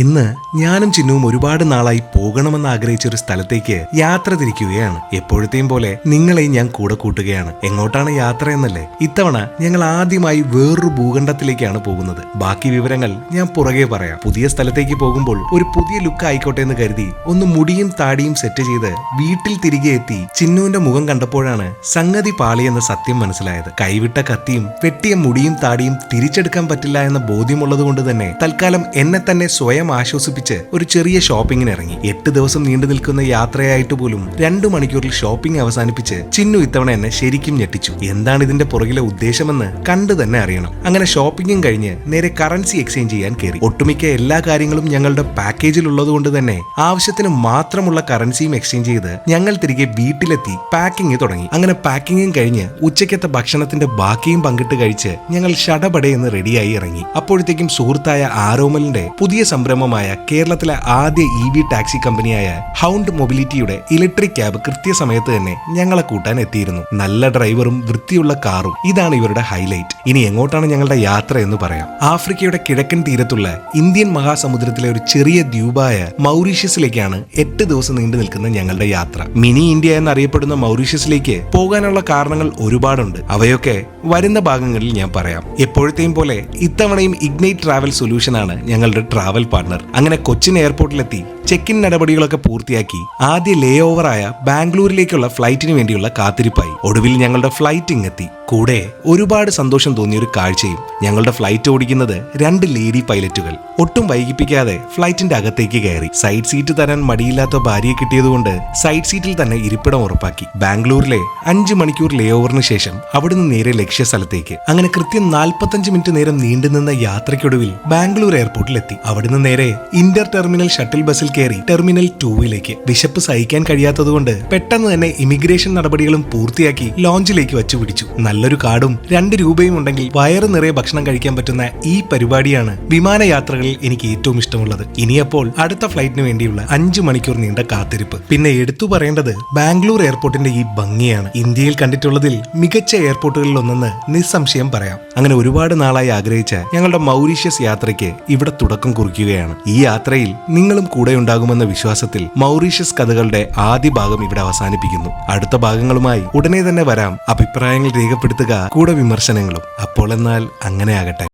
ഇന്ന് ഞാനും ചിന്നുവും ഒരുപാട് നാളായി പോകണമെന്ന് ആഗ്രഹിച്ച ഒരു സ്ഥലത്തേക്ക് യാത്ര തിരിക്കുകയാണ്. എപ്പോഴത്തെയും പോലെ നിങ്ങളെയും ഞാൻ കൂടെ കൂട്ടുകയാണ്. എങ്ങോട്ടാണ് യാത്ര എന്നല്ലേ? ഇത്തവണ ഞങ്ങൾ ആദ്യമായി വേറൊരു ഭൂഖണ്ഡത്തിലേക്കാണ് പോകുന്നത്. ബാക്കി വിവരങ്ങൾ ഞാൻ പുറകെ പറയാം. പുതിയ സ്ഥലത്തേക്ക് പോകുമ്പോൾ ഒരു പുതിയ ലുക്ക് ആയിക്കോട്ടെ എന്ന് കരുതി ഒന്ന് മുടിയും താടിയും സെറ്റ് ചെയ്ത് വീട്ടിൽ തിരികെ എത്തി ചിന്നുവിന്റെ മുഖം കണ്ടപ്പോഴാണ് സംഗതി പാളി എന്ന സത്യം മനസ്സിലായത്. കൈവിട്ട കത്തിയും വെട്ടിയ മുടിയും താടിയും തിരിച്ചെടുക്കാൻ പറ്റില്ല എന്ന ബോധ്യമുള്ളത് കൊണ്ട് തന്നെ തൽക്കാലം എന്നെ തന്നെ സ്വയം ആശ്വസിപ്പിച്ച് ഒരു ചെറിയ ഷോപ്പിങ്ങിന് ഇറങ്ങി എട്ട് ദിവസം നീണ്ടു നിൽക്കുന്ന യാത്രയായിട്ട് പോലും രണ്ടു മണിക്കൂറിൽ ഷോപ്പിംഗ് അവസാനിപ്പിച്ച് ചിന്നു ഇത്തവണ എന്നെ ശരിക്കും ഞെട്ടിച്ചു. എന്താണ് ഇതിന്റെ പുറകിലെ ഉദ്ദേശമെന്ന് കണ്ടു തന്നെ അറിയണം. അങ്ങനെ ഷോപ്പിംഗും കഴിഞ്ഞ് നേരെ കറൻസി എക്സ്ചേഞ്ച് ചെയ്യാൻ കയറി. ഒട്ടുമിക്ക എല്ലാ കാര്യങ്ങളും ഞങ്ങളുടെ പാക്കേജിൽ ഉള്ളതുകൊണ്ട് തന്നെ ആവശ്യത്തിന് മാത്രമുള്ള കറൻസിയും എക്സ്ചേഞ്ച് ചെയ്ത് ഞങ്ങൾ തിരികെ വീട്ടിലെത്തി പാക്കിംഗ് തുടങ്ങി. അങ്ങനെ പാക്കിങ്ങും കഴിഞ്ഞ് ഉച്ചയ്ക്കത്തെ ഭക്ഷണത്തിന്റെ ബാക്കിയും പങ്കിട്ട് കഴിച്ച് ഞങ്ങൾ ഷടപടയെന്ന് റെഡിയായി ഇറങ്ങി. അപ്പോഴത്തേക്കും സുഹൃത്തായ ആരോമലിന്റെ പുതിയ സംരംഭമായ കേരളത്തിലെ ആദ്യ ഇ വി ടാക്സി കമ്പനിയായ ഹൗണ്ട് മൊബിലിറ്റിയുടെ ഇലക്ട്രിക് ക്യാബ് കൃത്യസമയത്ത് തന്നെ ഞങ്ങളെ കൂട്ടാൻ എത്തിയിരുന്നു. നല്ല ഡ്രൈവറും വൃത്തിയുള്ള കാറും ഇതാണ് ഇവരുടെ ഹൈലൈറ്റ്. ഇനി എങ്ങോട്ടാണ് ഞങ്ങളുടെ യാത്ര എന്ന് പറയാം. ആഫ്രിക്കയുടെ കിഴക്കൻ തീരത്തുള്ള ഇന്ത്യൻ മഹാസമുദ്രത്തിലെ ഒരു ചെറിയ ദ്വീപായ മൗറീഷ്യസിലേക്കാണ് എട്ട് ദിവസം നീണ്ടു നിൽക്കുന്ന ഞങ്ങളുടെ യാത്ര. മിനി ഇന്ത്യ എന്നറിയപ്പെടുന്ന മൗറീഷ്യസിലേക്ക് പോകാനുള്ള കാരണങ്ങൾ ഒരുപാടുണ്ട്. അവയൊക്കെ വരുന്ന ഭാഗങ്ങളിൽ ഞാൻ പറയാം. എപ്പോഴത്തെയും പോലെ ഇത്തവണയും ഇഗ്നൈറ്റ് ട്രാവൽ സൊല്യൂഷൻ ആണ് ഞങ്ങളുടെ ട്രാവൽ അങ്ങനെ കൊച്ചിൻ എയർപോർട്ടിലെത്തി. ചെക്ക് ഇൻ നടപടികളൊക്കെ പൂർത്തിയാക്കി ആദ്യ ലേ ഓവറായ ബാംഗ്ലൂരിലേക്കുള്ള ഫ്ലൈറ്റിന് വേണ്ടിയുള്ള കാത്തിരിപ്പായി. ഒടുവിൽ ഞങ്ങളുടെ ഫ്ലൈറ്റ് ഇങ്ങെത്തി. കൂടെ ഒരുപാട് സന്തോഷം തോന്നിയ ഒരു കാഴ്ചയും ഞങ്ങളുടെ ഫ്ലൈറ്റ് ഓടിക്കുന്നത് രണ്ട് ലേഡി പൈലറ്റുകൾ ഒട്ടും വൈകിപ്പിക്കാതെ ഫ്ലൈറ്റിന്റെ അകത്തേക്ക് കയറി. സൈഡ് സീറ്റ് തരാൻ മടിയില്ലാത്ത ഭാര്യയെ കിട്ടിയതുകൊണ്ട് സൈഡ് സീറ്റിൽ തന്നെ ഇരിപ്പിടം ഉറപ്പാക്കി. ബാംഗ്ലൂരിലെ അഞ്ച് മണിക്കൂർ ലേ ഓവറിന് ശേഷം അവിടുന്ന് നേരെ ലക്ഷ്യ സ്ഥലത്തേക്ക്. അങ്ങനെ കൃത്യം നാൽപ്പത്തഞ്ച് മിനിറ്റ് നേരം നീണ്ടുനിന്ന യാത്രയ്ക്കൊടുവിൽ ബാംഗ്ലൂർ എയർപോർട്ടിലെത്തി അവിടുന്ന് നേരെ ഇന്റർ ടെർമിനൽ ഷട്ടിൽ ബസ്സിൽ കയറി ടെർമിനൽ ടൂവിലേക്ക്. വിശപ്പ് സഹിക്കാൻ കഴിയാത്തതുകൊണ്ട് പെട്ടെന്ന് തന്നെ ഇമിഗ്രേഷൻ നടപടികളും പൂർത്തിയാക്കി ലോഞ്ചിലേക്ക് വച്ചു പിടിച്ചു നല്ലൊരു കാർഡും രണ്ട് രൂപയും ഉണ്ടെങ്കിൽ വയറ് നിറയെ ഭക്ഷണം കഴിക്കാൻ പറ്റുന്ന ഈ പരിപാടിയാണ് വിമാനയാത്രകളിൽ എനിക്ക് ഏറ്റവും ഇഷ്ടമുള്ളത്. ഇനിയപ്പോൾ അടുത്ത ഫ്ലൈറ്റിന് വേണ്ടിയുള്ള അഞ്ചു മണിക്കൂർ നീണ്ട കാത്തിരിപ്പ്. പിന്നെ എടുത്തു പറയേണ്ടത് ബാംഗ്ലൂർ എയർപോർട്ടിന്റെ ഈ ഭംഗിയാണ്. ഇന്ത്യയിൽ കണ്ടിട്ടുള്ളതിൽ മികച്ച എയർപോർട്ടുകളിൽ ഒന്നെന്ന് നിസ്സംശയം പറയാം. അങ്ങനെ ഒരുപാട് നാളായി ആഗ്രഹിച്ച ഞങ്ങളുടെ മൗറീഷ്യസ് യാത്രയ്ക്ക് ഇവിടെ തുടക്കം കുറിക്കുകയാണ്. ഈ യാത്രയിൽ നിങ്ങളും കൂടെ ഉണ്ടാകുമെന്ന വിശ്വാസത്തിൽ മൗറീഷ്യസ് കഥകളുടെ ആദ്യ ഭാഗം ഇവിടെ അവസാനിപ്പിക്കുന്നു. അടുത്ത ഭാഗങ്ങളുമായി ഉടനെ തന്നെ വരാം. അഭിപ്രായങ്ങൾ രേഖപ്പെടുത്തുക കൂടെ വിമർശനങ്ങളും. അപ്പോൾ എന്നാൽ അങ്ങനെ ആകട്ടെ